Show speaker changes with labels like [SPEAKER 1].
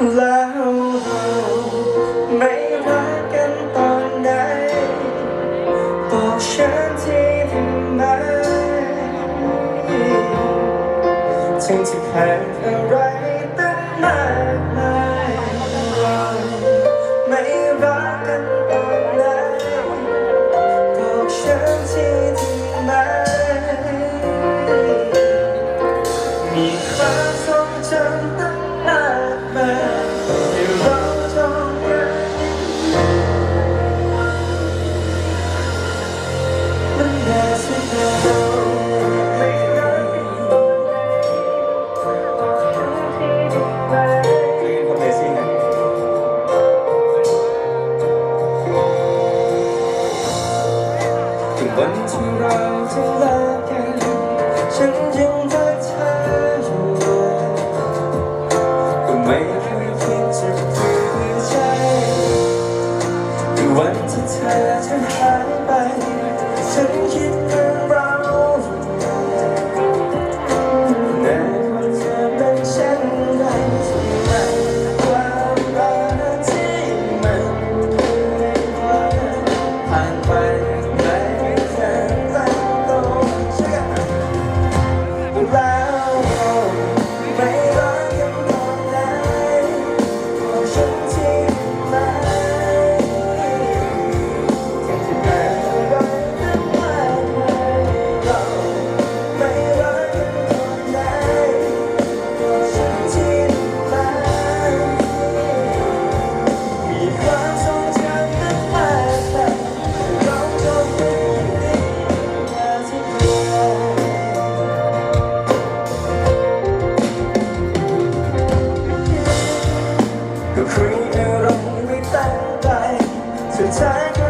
[SPEAKER 1] แล้วเราไม่รักกันตอนใดบอกฉันทีได้ไหมทั้งะแพ้ ที่เราจะเลิกกัน ฉันยังรักเธออยู่ก็ไม่เคยคิดจะเปลี่ยนใจในวันที่เธอจะหายไป ฉันคิดเ to tiger